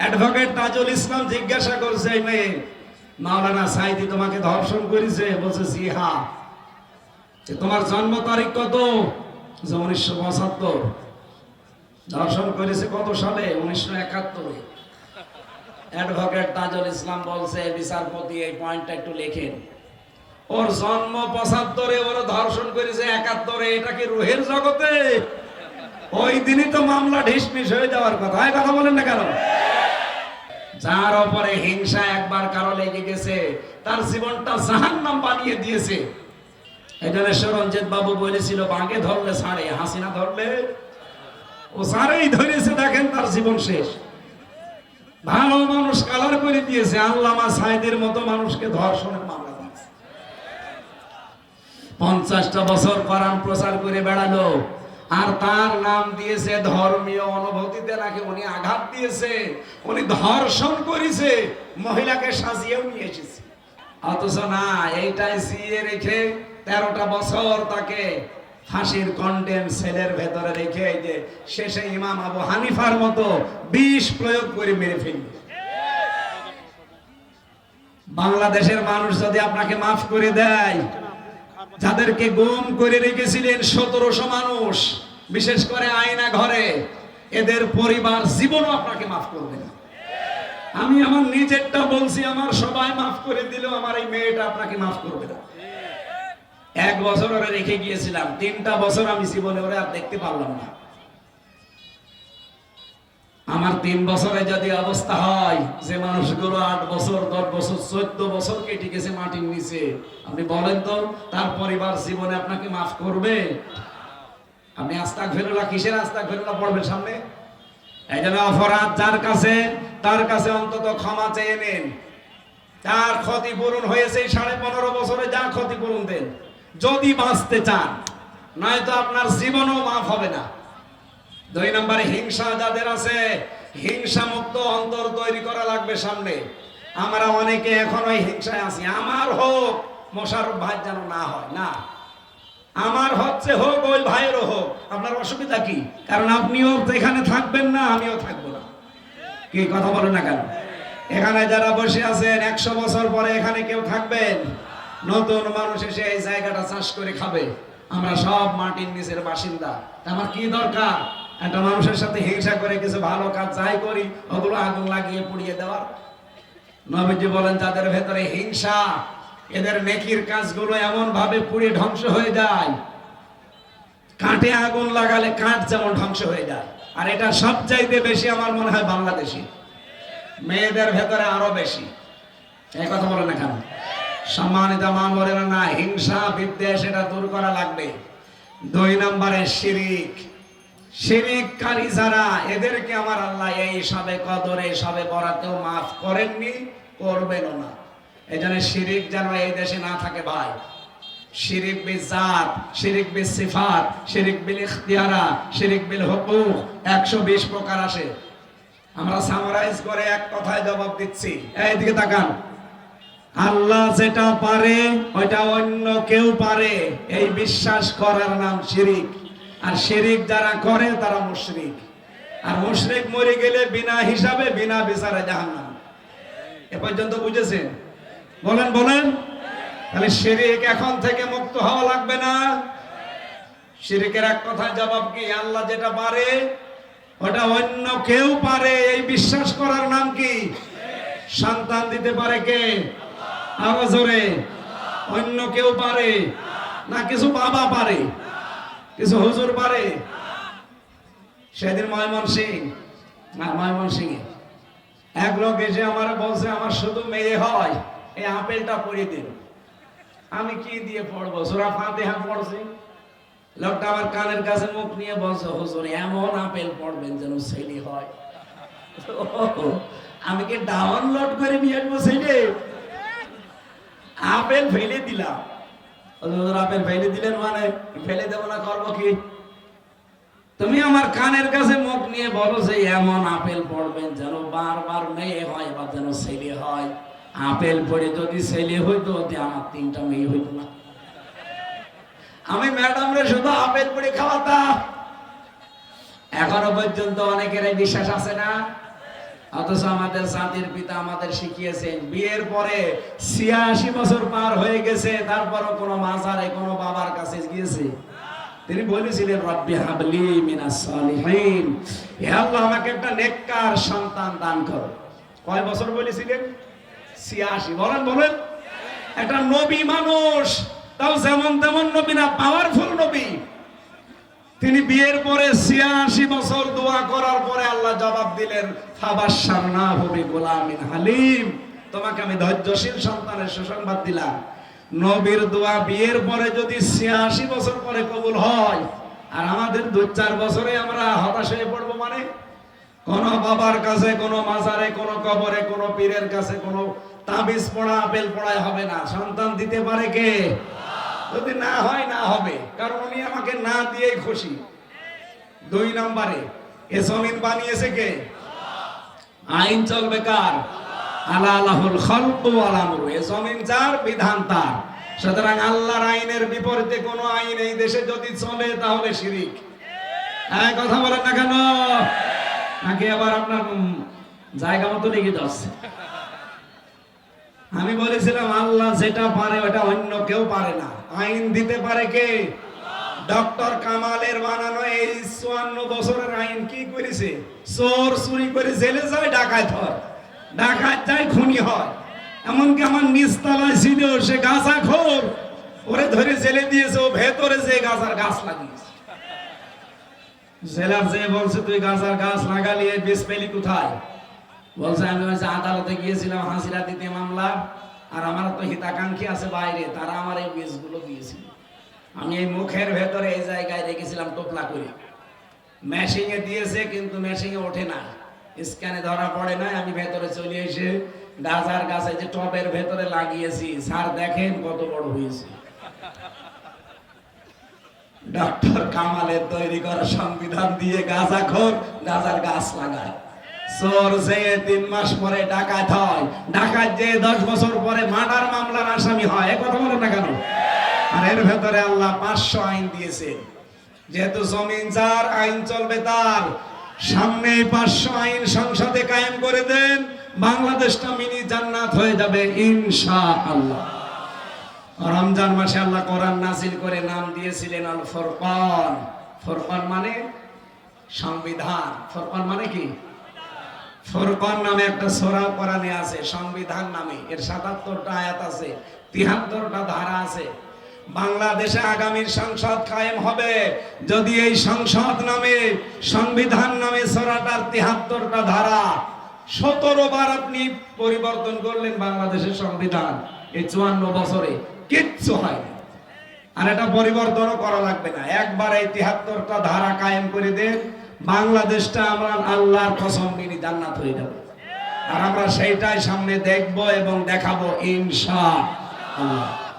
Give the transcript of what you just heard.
Advocate Tajul Islam জিজ্ঞাসা করছে, এই মেয়ে, মাওলানা সাইদি তোমাকে ধর্ষণ করেছে? বলছে, জি হা যে, তোমার জন্ম তারিখ কত? উনিশশো পঁচাত্তর। ধর্ষণ করেছে কত সালে? উনিশশো একাত্তরে। অ্যাডভোকেট তাজুল ইসলাম বলছে বিচারপতি, এই পয়েন্টটা একটু লেখেন। ওর জন্ম পঁচাত্তরে, ওর ধর্ষণ করেছে একাত্তরে, এটা কি রুহের জগতে? ওই দিনই তো মামলা ঢিসমিস হয়ে যাওয়ার কথা। কথা বলেন না কেন? যার উপরে হিংসা একবার কারও লেগে গেছে, তার জীবনটা জাহান্নাম বানিয়ে দিয়েছে। জন্য সরঞ্জিত বাবু বলেছিল বাঁকে ধরলে ছাড়ে হাসিনা ধরলে? ও সারেই ধরেছে, দেখেন তার জীবন শেষ। ভালো মানুষ কালার করে দিয়েছে, আল্লামা সাইদের মতো মানুষকে ধর্ষণের মামলা পঞ্চাশটা বছর কোরআন প্রচার করে বেড়ালো। আর তার নাম দিয়েছে ধর্মীয় অনুভূতিতে নাকি উনি আঘাত দিয়েছে, উনি ধর্ষণ করেছে, মহিলাকে সাজিয়েও নিয়ে এসেছে। অথচ না, এইটাই সিয়ে রেখে তেরোটা বছর তাকে ফাঁসির কন্ডেম সেলের ভেতরে রেখে এই যে শেষে ইমাম আবু হানিফার মতো বিষ প্রয়োগ করে মেরে ফেলবে বাংলাদেশের মানুষ যদি আপনাকে মাফ করে দেয় যাদেরকে গুম করে রেখেছিলেন সতেরোশো মানুষ, বিশেষ করে আয়না ঘরে, এদের পরিবার জীবনও আপনাকে মাফ করবে না। আমি আমার নিজেরটা বলছি, আমার সবাই মাফ করে দিলেও আমার এই মেয়েটা আপনাকে মাফ করবে না। এক বছর ওরা রেখে গিয়েছিলাম, তিনটা বছর আমি জীবনে ওরা দেখতে পারলাম না। আমার তিন বছরে যদি অবস্থা হয়, যে মানুষগুলো আট বছর, দশ বছর, চোদ্দ বছর কেটে গেছে মাটির নিচে, আপনি বলেন তো, তার পরিবার জীবনে আপনাকে মাফ করবে? আপনি আস্তাক ফেরুলা কিসের আস্তাক ফেরুলা পড়বেন সামনে? এই জন্য অপরাধ যার কাছে, তার কাছে অন্তত ক্ষমা চেয়ে নেন। তার ক্ষতিপূরণ হয়েছে সাড়ে পনেরো বছরে, যা ক্ষতিপূরণ দেন। যদি বাঁচতে চান, নয়তো আপনার জীবনও মাফ হবে না। দুই নম্বরে হিংসা যাদের আছে হিংসা মুক্ত অন্তর তৈরি করা লাগবে সামনে। আমরা অনেকে এখন ওই হিংসায় আছি। আমার হোক মোশারফ ভাই যেন না হয়, না। আমার হচ্ছে হোক, ওই ভাইয়েরও হোক। আপনার অসুবিধা কি? কারণ আপনিও এখানে থাকবেন না, আমিও থাকব না। কি কথা বলেন না কেন? এখানে যারা বসে আছেন, একশো বছর পরে এখানে কেউ থাকবেন। নতুন মানুষ এসে এই জায়গাটা চাষ করে খাবে। আমরা সব মাটির নিচের বাসিন্দা। আমার কি দরকার? একটা মানুষের সাথে হিংসা করে কিছু ভালো কাজ চাই করি, ওগুলো আগুন লাগিয়ে পুড়িয়ে দেওয়ার। নবীজি বলেন, যাদের ভেতরে হিংসা, এদের নেকির কাজগুলো এমন ভাবে পুড়ে ধ্বংস হয়ে যায়। কাঠে আগুন লাগালে কাঠ যেমন ধ্বংস হয়ে যায়। আর এটা সব চাইতে বেশি আমার মনে হয় বাংলাদেশি। মেয়েদের ভেতরে আরও বেশি। এই কথা বলে না কেন? সম্মানিত মা বলে না, হিংসা বিদ্বেষ এটা দূর করা লাগবে। দুই নম্বরে শিরিক। শিরিককারী যারা, এদেরকে আমার আল্লাহ এই কদরে বরাতেও মাফ করেননি, করবেনও না। শিরিক যেন এই দেশে না থাকে ভাই। শিরিক জাত, শিরিক সিফাত, শিরিক বিল ইখতিয়ারা, শিরিক বিল একশো বিশ প্রকার আসে। আমরা সামারাইজ করে এক কথায় জবাব দিচ্ছি। এইদিকে তাকান। আল্লাহ যেটা পারে, ওইটা অন্য কেউ পারে। এই বিশ্বাস করার নাম শিরিক। আর শিরিক যারা করে, তারা মুশরিক। আর মুশরিক মরে গেলে বিনা হিসাবে, বিনা বিচারে জাহান্নাম। এ পর্যন্ত বুঝেছেন? বলেন বলেন। তাহলে শিরিক এখন থেকে মুক্ত হওয়া লাগবে না। শিরিকের এক কথায় জবাব কি? আল্লাহ যেটা পারে, ওটা অন্য কেউ পারে। এই বিশ্বাস করার নাম কি? সন্তান দিতে পারে কে? আরও জোরে। অন্য কেউ পারে, না কিছু বাবা পারে। কিছু হুজুর পারে? সেদিন ময়মন সিং না ময়মন সিং এক লোক এসে আমার বলছে, আমার শুধু মেয়ে হয়, এই আপেলটা পড়িয়ে দিন। আমি কি দিয়ে পড়ব? সুরা ফাতিহা পড়ছি। লোকটা আমার কানের কাছে মুখ নিয়ে বলছে, হুজুর, এমন আপেল পড়বেন যেন ছেলে হয়। আমি কি ডাউনলোড করে নিয়ে আসব ছেলে? আপেল ফেলে দিলাম। আপেল ফেলে দিলেন মানে? তুমি আমার কানের কাছে মুখ নিয়ে বলো যে, এমন আপেল পড়বেন যেন বারবার মেয়ে হয় বা যেন ছেলে হয়। আপেল পড়ে যদি ছেলে হইতো আমার তিনটা মেয়ে হইতো না। আমি ম্যাডামরে শুধু আপেল পড়ে খাওয়াতাম। এখনও পর্যন্ত অনেকের বিশ্বাস আছে না? অথচ আমাদের জাতির পিতা আমাদের শিখিয়েছেন। বিয়ের পরে ছিয়াশি বছর পার হয়ে গেছে, তারপরও কোনো মাজারে কোনো বাবার কাছে গিয়েছে। তিনি বলেছিলেন, রব্বি হাবলি মিনাস সালিহিন। হে আল্লাহ, আমাকে একটা নেককার সন্তান দান করো। কয় বছর বলেছিলেন? ছিয়াশি। বলেন বলেন। একটা নবী মানুষ, তাও যেমন তেমন নবী না, পাওয়ারফুল নবী। তিনি বিয়ের পরে ছিয়াশি বছর দোয়া করার পরে আল্লাহ জবাব দিলেন ফাবাসার না হবে গোলামিন হালিম। তোমাকে আমি ধৈর্যশীল সন্তানের সুসংবাদ দিলাম। নবীর দোয়া বিয়ের পরে যদি ছিয়াশি বছর পরে কবুল হয়, আর আমাদের দু চার বছরে আমরা হতাশ হয়ে পড়ব মানে? কোন বাবার কাছে, কোন মাজারে, কোন কবরে, কোন পীরের কাছে কোন তাবিজ পড়া, আপেল পড়ায় হবে না। সন্তান দিতে পারে কে? যদি না হয়, না হবে। কারণ উনি আমাকে না দিয়েই খুশি। দুই নম্বরে, এ জমিন বানিয়েছে কে? আইন চলবে কার? আল্লাহর আইনের বিপরীতে কোনো আইন দেশে যদি চলে, তাহলে শিরিক। হ্যাঁ কথা না কেন? নাকি আবার আপনার জায়গা মতো যাচ্ছে? আমি বলেছিলাম, আল্লাহ যেটা পারে, ওটা অন্য কেউ পারে না। আইন দিতে পারে কে? ডক্টর কামালের বানানো এই চুয়ান্ন বছরের আইন কি করেছে? চোর চুরি করে জেলে যায়, ডাকাত হয়। ডাকাত যায়, খুনি হয়। এমনকি আমার নিচতলায় ছিল, সে গাছা খোর। ওরে ধরে জেলে দিয়েছে, ও ভেতরে যে গাছার গাছ লাগিয়েছে। জেলার যে বলছে, তুই গাছার গাছ লাগালি, এই বিষ পেলি কোথায়? বলছে, আমি আদালতে গিয়েছিলাম হাসিরা দিতে মামলা। আর আমার তো হিতাকাঙ্ক্ষী আছে বাইরে, তারা আমার এই বীজগুলো দিয়েছিল। আমি এই মুখের ভেতরে এই জায়গায় রেখেছিলাম টোপলা করে। মেশিংয়ে দিয়েছে, কিন্তু মেশিংয়ে ওঠে না। স্ক্যানে ধরা পড়ে না, আমি ভেতরে চলে এসে গাজার গাছে যে টবের ভেতরে লাগিয়েছি, স্যার দেখেন কত বড় হয়েছে। ডক্টর কামালের তৈরি করা সংবিধান দিয়ে গাঁজা খোর গাঁজার গাছ লাগায়। চোর যে তিন মাস পরে ডাকাত হয়, ডাকাত যে দশ বছর পরে মার্ডার মামলার আসামি হয়, এ কথা বলে না কেন? আর এর ভেতরে আল্লাহ পাঁচশো আইন দিয়েছে। যেহেতু জমিন যার, আইন চলবে তার। সামনে পাঁচশো আইন সংসদে কায়েম করে দেন, বাংলাদেশটা মিনি জান্নাত হয়ে যাবে ইনশা আল্লাহ রমজান মাসে আল্লাহ কোরআন নাজিল করে নাম দিয়েছিলেন আল ফরকান ফরকান মানে সংবিধান। ফরকান মানে কি? ফরকান নামে একটা সোরা কোরআনে আছে, সংবিধান নামে। এর সাতাত্তরটা আয়াত আছে, তিহাত্তরটা ধারা আছে। বাংলাদেশে আগামীর সংসদ কায়েম হবে। যদি এই সংসদ নামে, সংবিধান নামে সোরাটার তিহাত্তরটা ধারা সতেরো বার আপনি পরিবর্তন করলেন বাংলাদেশের সংবিধান, এই চুয়ান্ন বছরে কিচ্ছু হয়নি। আর এটা পরিবর্তনও করা লাগবে না। একবার এই তিহাত্তরটা ধারা কায়েম করে দেন বাংলাদেশটা আমরা আল্লাহর কসম মিনি জান্নাত হয়ে যাবে। আর আমরা সেইটাই সামনে দেখব এবং দেখাবো ইনশা আল্লাহ